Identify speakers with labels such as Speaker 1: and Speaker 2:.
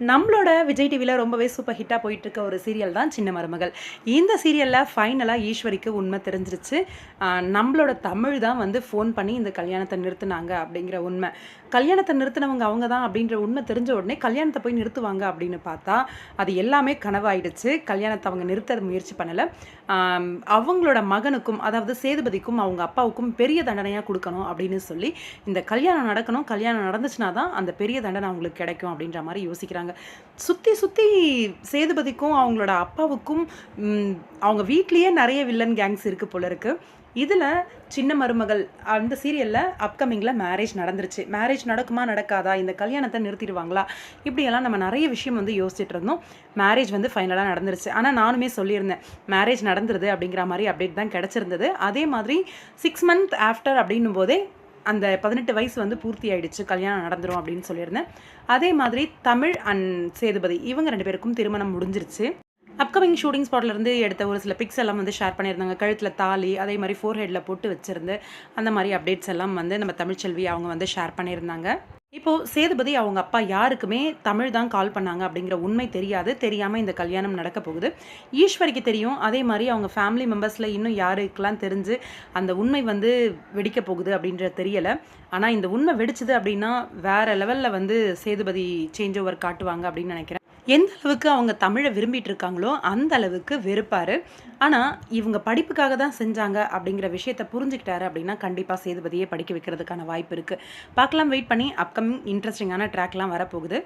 Speaker 1: நம்மளோட விஜய் டிவியில் ரொம்பவே சூப்பர் ஹிட்டாக போயிட்டுருக்க ஒரு சீரியல் தான் சின்ன மருமகள். இந்த சீரியலில் ஃபைனலாக ஈஸ்வரிக்கு உண்மை தெரிஞ்சிருச்சு. நம்மளோட தமிழ் தான் வந்து ஃபோன் பண்ணி இந்த கல்யாணத்தை நிறுத்தினாங்க அப்படிங்கிற உண்மை. கல்யாணத்தை நிறுத்தினவங்க அவங்க தான் அப்படின்ற உண்மை தெரிஞ்ச உடனே கல்யாணத்தை போய் நிறுத்துவாங்க அப்படின்னு பார்த்தா அது எல்லாமே கனவாயிடுச்சு. கல்யாணத்தை அவங்க நிறுத்த முயற்சி பண்ணலை. அவங்களோட மகனுக்கும் அதாவது சேதுபதிக்கும் அவங்க அப்பாவுக்கும் பெரிய தண்டனையாக கொடுக்கணும் அப்படின்னு சொல்லி இந்த கல்யாணம் நடக்கணும் கல்யாணம் நடந்துச்சுனா தான் அந்த பெரிய தண்டனை அவங்களுக்கு கிடைக்கும் அப்படின்ற மாதிரி யோசிக்கிறாங்க. சுற்றி சுற்றி சேதுபதிக்கும் அவங்களோட அப்பாவுக்கும் அவங்க வீட்லேயே நிறைய வில்லன் கேங்ஸ் இருக்குது போல இருக்குது இதில் சின்ன மருமகள் அந்த சீரியலில் அப்கமிங்கில் மேரேஜ் நடந்துருச்சு. மேரேஜ் நடக்குமா நடக்காதா? இந்த கல்யாணத்தை நிறுத்திடுவாங்களா? இப்படியெல்லாம் நம்ம நிறைய விஷயம் வந்து யோசிச்சுட்டு இருந்தோம். மேரேஜ் வந்து ஃபைனலாக நடந்துருச்சு. ஆனால் நானுமே சொல்லியிருந்தேன் மேரேஜ் நடந்துருது அப்படிங்கிற மாதிரி அப்டேட் தான் கிடச்சிருந்தது. அதே மாதிரி சிக்ஸ் மந்த் ஆஃப்டர் அப்படின்னும் போதே அந்த பதினெட்டு வயசு வந்து பூர்த்தி ஆயிடுச்சு கல்யாணம் நடந்துரும் அப்படின்னு சொல்லியிருந்தேன். அதே மாதிரி தமிழ் அண்ட் சேதுபதி இவங்க ரெண்டு பேருக்கும் திருமணம் முடிஞ்சிருச்சு. அப்கமிங் ஷூட்டிங் ஸ்பாட்லேருந்து எடுத்த ஒரு சில பிக்ஸ் எல்லாம் வந்து ஷேர் பண்ணியிருந்தாங்க. கழுத்தில் தாலி அதே மாதிரி ஃபோர் ஹெட்டில் போட்டு வச்சுருந்து அந்த மாதிரி அப்டேட்ஸ் எல்லாம் வந்து நம்ம தமிழ்ச்செல்வி அவங்க வந்து ஷேர் பண்ணியிருந்தாங்க. இப்போது சேதுபதி அவங்க அப்பா யாருக்குமே தமிழ் தான் கால் பண்ணாங்க அப்படிங்கிற உண்மை தெரியாது. தெரியாமல் இந்த கல்யாணம் நடக்க போகுது. ஈஸ்வரிக்கு தெரியும். அதே மாதிரி அவங்க ஃபேமிலி மெம்பர்ஸில் இன்னும் யாருக்கெல்லாம் தெரிஞ்சு அந்த உண்மை வந்து வெடிக்க போகுது அப்படின்றது தெரியலை. ஆனால் இந்த உண்மை வெடிச்சது அப்படின்னா வேற லெவலில் வந்து சேதுபதி சேஞ்ச் ஓவர் காட்டுவாங்க அப்படின்னு நினைக்கிறேன். எந்த அளவுக்கு அவங்க தமிழை விரும்பிட்டு இருக்காங்களோ அந்த அளவுக்கு வெறுப்பார். ஆனால் இவங்க படிப்புக்காக தான் செஞ்சாங்க அப்படிங்கிற விஷயத்த புரிஞ்சுக்கிட்டாரு அப்படின்னா கண்டிப்பாக சேதுபதியே படிக்க வைக்கிறதுக்கான வாய்ப்பு இருக்குது பார்க்கலாம் வெயிட் பண்ணி அப்கமிங் இன்ட்ரெஸ்டிங்கான ட்ராக்லாம் வரப்போகுது.